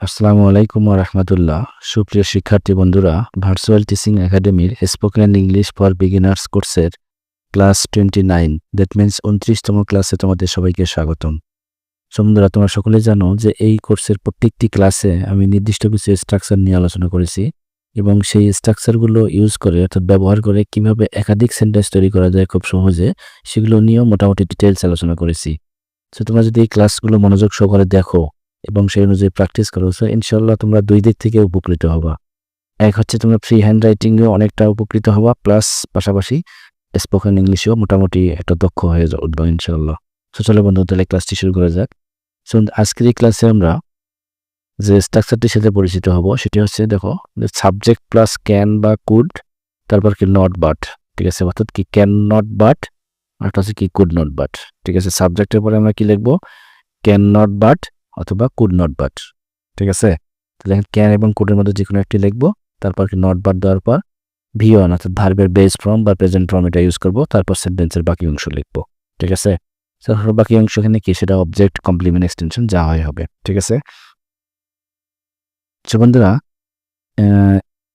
আসসালামু আলাইকুম রহমতুল্লাহ। সুপ্রিয় শিক্ষার্থী বন্ধুরা ভার্চুয়াল টিচিং একাডেমির স্পোকেন ইংলিশ ফর বিগিনার্স কোর্সের class twenty nine that means উনত্রিশতম ক্লাসে তোমাদের সবাইকে স্বাগতম। বন্ধুরা তোমরা সকলে জানো যে এই কোর্সের প্রত্যেকটি ক্লাসে আমি নির্দিষ্ট কিছু স্ট্রাকচার নিয়ে আলোচনা করেছি এবং সেই স্ট্রাকচারগুলো ইউজ করে, অর্থাৎ ব্যবহার করে কীভাবে একাধিক সেন্টেন্স তৈরি করা যায় খুব সহজে, সেগুলো নিয়েও মোটামুটি ডিটেলস আলোচনা করেছি। সো তোমরা যদি এই ক্লাসগুলো মনোযোগ সহকারে দেখো এবং সেই অনুযায়ী প্র্যাকটিস করো। সো ইনশাল্লাহ তোমরা দুই দিক থেকে উপকৃত হবা। এক হচ্ছে তোমরা ফ্রি হ্যান্ড রাইটিংয়েও অনেকটা উপকৃত হবা প্লাস পাশাপাশি স্পোকেন ইংলিশেও মোটামুটি একটা দক্ষ হয়ে উঠবা ইনশাল্লাহ সো চলো বন্ধু, তাহলে ক্লাসটি শুরু করা যাক। সো আজকের এই ক্লাসে আমরা যে স্ট্রাকচারটির সাথে পরিচিত হব, সেটি হচ্ছে দেখো সাবজেক্ট প্লাস ক্যান বা কুড তারপর কি নট বাট ঠিক আছে? অর্থাৎ কি ক্যান নট বাট আর একটা হচ্ছে কি কুড নট বাট ঠিক আছে? সাবজেক্টের পরে আমরা কি লিখব? ক্যান নট বাট অথবা কুড নট বাট ঠিক আছে? তাহলে ক্যান এবং কুডের মধ্যে যে কোনো একটি লিখব, তারপর নট বাট দেওয়ার পর ভি ওয়ান অর্থাৎ ভার্বের বেস ফর্ম বা প্রেজেন্ট ফর্ম এটা ইউজ করব, তারপর সেন্টেন্সের বাকি অংশ লিখব, ঠিক আছে? তারপর বাকি অংশ এখানে কি? সেটা অবজেক্ট কমপ্লিমেন্ট এক্সটেনশন যা হয় হবে, ঠিক আছে? তো বন্ধুরা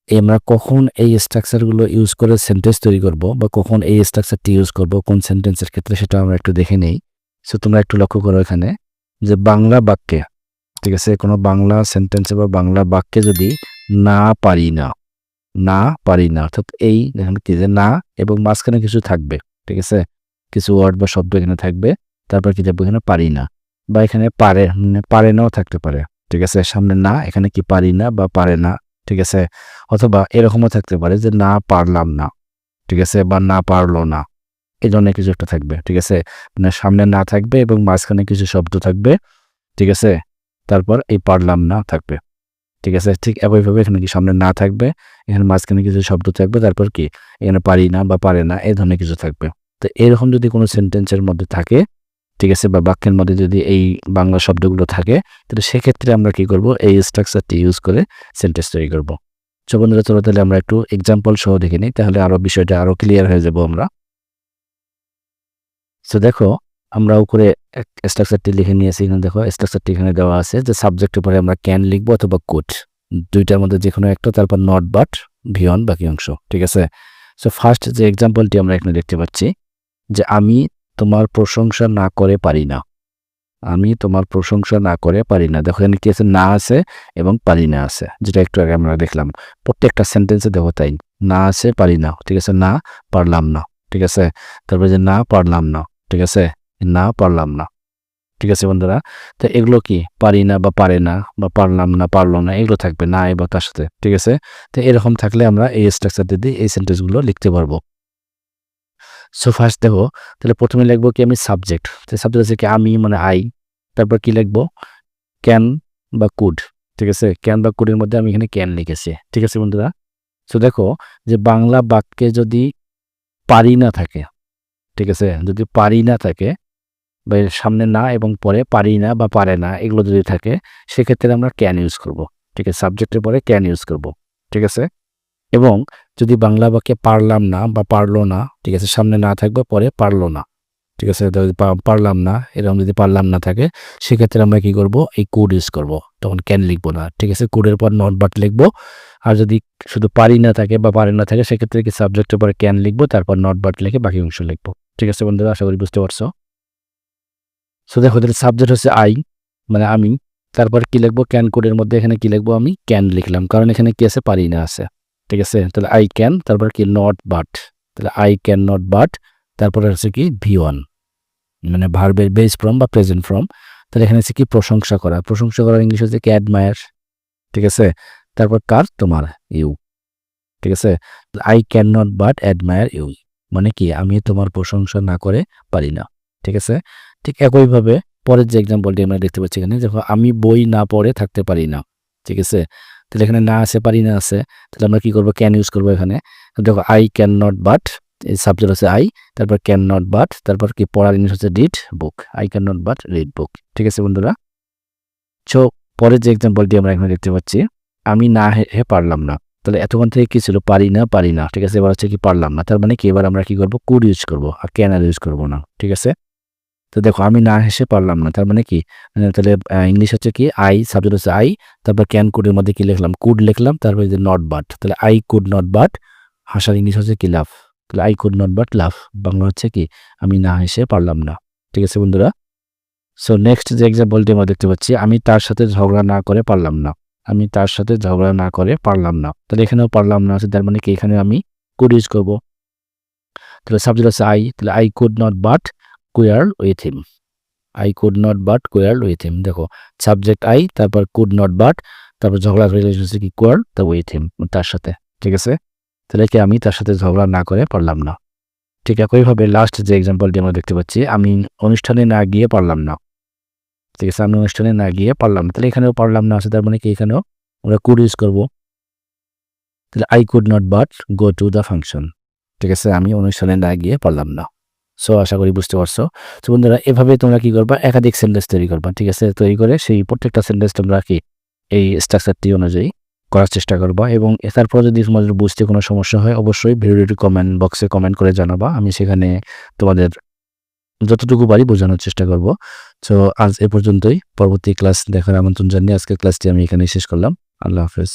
আমরা কখন এই স্ট্রাকচারগুলো ইউজ করে সেন্টেন্স তৈরি করব বা কখন এই স্ট্রাকচারটি ইউজ করব, কোন সেন্টেন্সের ক্ষেত্রে সেটা আমরা একটু দেখে নেই। সো তোমরা একটু লক্ষ্য করো এখানে। যে বাংলা বাক্যে, ঠিক আছে, কোনো বাংলা সেন্টেন্সে বা বাংলা বাক্যে যদি না পারি না না পারি না, অর্থাৎ এই দেখেন কি যে না এবং মাঝখানে কিছু থাকবে, ঠিক আছে, কিছু ওয়ার্ড বা শব্দ এখানে থাকবে, তারপর কি যাব এখানে পারি না বা এখানে পারে মানে পারে নাও থাকতে পারে, ঠিক আছে, সামনে না, এখানে কি পারি না বা পারে না, ঠিক আছে, অথবা এরকমও থাকতে পারে যে না পারলাম না, ঠিক আছে, বা না পারল না এই ধরনের কিছু একটা থাকবে, ঠিক আছে? মানে সামনে না থাকবে এবং মাঝখানে কিছু শব্দ থাকবে, ঠিক আছে? তারপর এই পারলাম না থাকবে, ঠিক আছে? ঠিক একইভাবে এখানে কি সামনে না থাকবে? এখানে মাঝখানে কিছু শব্দ থাকবে, তারপর কি? এখানে পারি না বা পারে না, এই ধরনের কিছু থাকবে। তো এরকম যদি কোনো সেন্টেন্সের মধ্যে থাকে, ঠিক আছে? বা বাক্যের মধ্যে যদি এই বাংলা শব্দগুলো থাকে, তাহলে সেক্ষেত্রে আমরা কি করব? এই স্ট্রাকচারটি ইউজ করে সেন্টেন্স তৈরি করব। সো বন্ধুরা, চলো তাহলে আমরা একটু এক্সাম্পল সহ দেখে নিই, তাহলে আরও বিষয়টা আরও ক্লিয়ার হয়ে যাব আমরা। সো দেখো, আমরা উপরে স্ট্রাকচারটি লিখে নিয়েছি। এখানে দেখো স্ট্রাকচারটি এখানে দেওয়া আছে যে সাবজেক্টের পরে আমরা ক্যান লিখব অথবা কুড দুইটার মধ্যে যে কোনো একটা, তারপর নট বাট ভিয়ন বাকি অংশ, ঠিক আছে? সো ফার্স্ট যে এক্সাম্পলটি আমরা এখানে দেখতে পাচ্ছি, যে আমি তোমার প্রশংসা না করে পারি না। আমি তোমার প্রশংসা না করে পারি না। দেখো, এখানে কি আছে? না আছে এবং পারি না আছে, যেটা একটু আগে আমরা দেখলাম। প্রত্যেকটা সেন্টেন্সে দেখো তাই, না আছে, পারি না, ঠিক আছে? না, পারলাম না, ঠিক আছে? তারপরে যে না, পারলাম না ঠিক আছে? না পারলাম না। ঠিক আছে বন্ধুরা? তো এগুলো কি? পারি না বা পারে না বা পারলাম না, পারল না, এগুলো থাকবে না এবং তার সাথে। ঠিক আছে? তো এরকম থাকলে আমরা এই স্ট্রাকচার দিয়ে এই সেন্টেন্সগুলো লিখতে পারব। সো ফার্স্ট দেখো, তাহলে প্রথমে লিখব কি আমি সাবজেক্ট তো সাবজেক্ট আছে কি আমি মানে আই তারপর কি লিখব? ক্যান বা কুড ঠিক আছে? ক্যান বা কুডের মধ্যে আমি এখানে ক্যান লিখেছি। ঠিক আছে বন্ধুরা? সো দেখো যে বাংলা বাক্যে যদি পারি না থাকে ঠিক আছে? যদি পারি না থাকে বা সামনে না এবং পরে পারি না বা পারে না, এগুলো যদি থাকে, সেক্ষেত্রে আমরা ক্যান ইউজ করব। ঠিক আছে? সাবজেক্টের পরে ক্যান ইউজ করব। ঠিক আছে? এবং যদি বাংলা বাক্যে পারলাম না বা পারল না, ঠিক আছে, সামনে না থাকবে, পরে পারল না, ঠিক আছে, যদি পারলাম না, এরকম যদি পারলাম না থাকে, সেক্ষেত্রে আমরা কি করব? এই কোড ইউজ করব। তখন ক্যান লিখব না। ঠিক আছে? কোডের পর নট বাট লিখব। আর যদি শুধু পারি না থাকে বা পারে না থাকে, সেক্ষেত্রে কি সাবজেক্টের পরে ক্যান লিখব, তারপর নট বাট লিখে বাকি অংশ লিখব। ঠিক আছে বন্ধুরা, আশা করি বুঝতে পারছ। সো দেখো তাহলে সাবজেক্ট হচ্ছে আই মানে আমি। তারপর কি লিখব? ক্যান কোডের মধ্যে এখানে কি লিখব? আমি ক্যান লিখলাম। কারণ এখানে কি আছে? পারি না আছে। ঠিক আছে? তাহলে আই ক্যান তারপর কি? নট বাট তাহলে আই ক্যান নট বাট তারপরে হচ্ছে কি? ভি ওয়ান মানে ভার্বের বেস ফর্ম বা প্রেজেন্ট ফর্ম তাহলে এখানে হচ্ছে কি? প্রশংসা করা। প্রশংসা করার ইংলিশ হচ্ছে কি? অ্যাডমায়ার ঠিক আছে? তারপর কার? তোমার ইউ ঠিক আছে? I can not but admire you মানে কি আমি তোমার প্রশংসা না করে পারি না, ঠিক আছে? ঠিক একইভাবে পরের যে এক্সাম্পলটি আমরা দেখতে পাচ্ছি এখানে, দেখো, আমি বই না পড়ে থাকতে পারি না, ঠিক আছে? তাহলে এখানে না আছে, পারি না আছে, তাহলে আমরা কি করব? ক্যান ইউজ করব এখানে। দেখো I can not but subject হচ্ছে আই তারপর ক্যান নট বাট তারপর কি পড়ার জিনিস হচ্ছে read book I can not but read book ঠিক আছে বন্ধুরা? সো পরের যে এক্সাম্পলটি আমরা এখানে দেখতে পাচ্ছি, আমি না হে পারলাম না। তাহলে এতক্ষণ থেকে কি ছিল? পারি না পারি না। ঠিক আছে, এবার হচ্ছে কি পারলাম না। তার মানে কি? এবার আমরা কি করব? কুড ইউজ করব। আর ক্যান আর ইউজ করব না? ঠিক আছে? তো দেখো, আমি না হেসে পারলাম না। তার মানে কি? তাহলে ইংলিশ হচ্ছে কি? আই সাবজেক্ট হচ্ছে আই। তারপর ক্যান কুডের মধ্যে কি লিখলাম? কুড লিখলাম। তারপরে যে নট বাট তাহলে আই কুড নট বাট হাসার ইংলিশ হচ্ছে কি? লাভ তাহলে I could not but love Bangla হচ্ছে কি? আমি না হেসে পারলাম না। ঠিক আছে বন্ধুরা? সো নেক্সট যে এক্সাম্পলটি আমরা দেখতে পাচ্ছি, আমি তার সাথে ঝগড়া না করে পারলাম না। আমি তার সাথে ঝগড়া না করে পারলাম না। তাহলে এখানেও পারলাম না তার মানে কি? এখানে আমি কুড ইউজ করব। তাহলে সাবজেক্ট আছে আই তাহলে I could not but quarrel with him I could not but quarrel with him দেখো সাবজেক্ট আই তারপর কুড নট বাট তারপর ঝগড়া রিলেশনশিপ কি? কোয়ার তা উইথ হিম তার সাথে। ঠিক আছে? তাহলে কি আমি তার সাথে ঝগড়া না করে পারলাম না। ঠিক একইভাবে লাস্ট যে এক্সাম্পলটি আমরা দেখতে পাচ্ছি, আমি অনুষ্ঠানে না গিয়ে পারলাম না। ঠিক আছে আমি অনুষ্ঠানে না গিয়ে পারলাম না। তাহলে এখানেও পারলাম না আছে তার মানে কি এখানেও আমরা কুড ইউজ করব? তাহলে I could not but go to the function ঠিক আছে, আমি অনুষ্ঠানে না গিয়ে পারলাম না। সো আশা করি বুঝতে পারছ। তো বন্ধুরা, এভাবে তোমরা কি করবা? একাধিক সেন্টেন্স তৈরি করবা। ঠিক আছে, তৈরি করে সেই প্রত্যেকটা সেন্টেন্স তোমরা কি এই স্ট্রাকচারটি অনুযায়ী করার চেষ্টা করবা এবং তারপর যদি তোমাদের বুঝতে কোনো সমস্যা হয়, অবশ্যই ভিডিওটি কমেন্ট বক্সে কমেন্ট করে জানাবা। আমি সেখানে তোমাদের যতটুকু পারি বোঝানোর চেষ্টা করব। তো আজ এ পর্যন্তই। পরবর্তী ক্লাস দেখার আমন্ত্রণ জানিয়ে আজকের ক্লাসটি আমি এখানেই শেষ করলাম। আল্লাহ হাফেজ।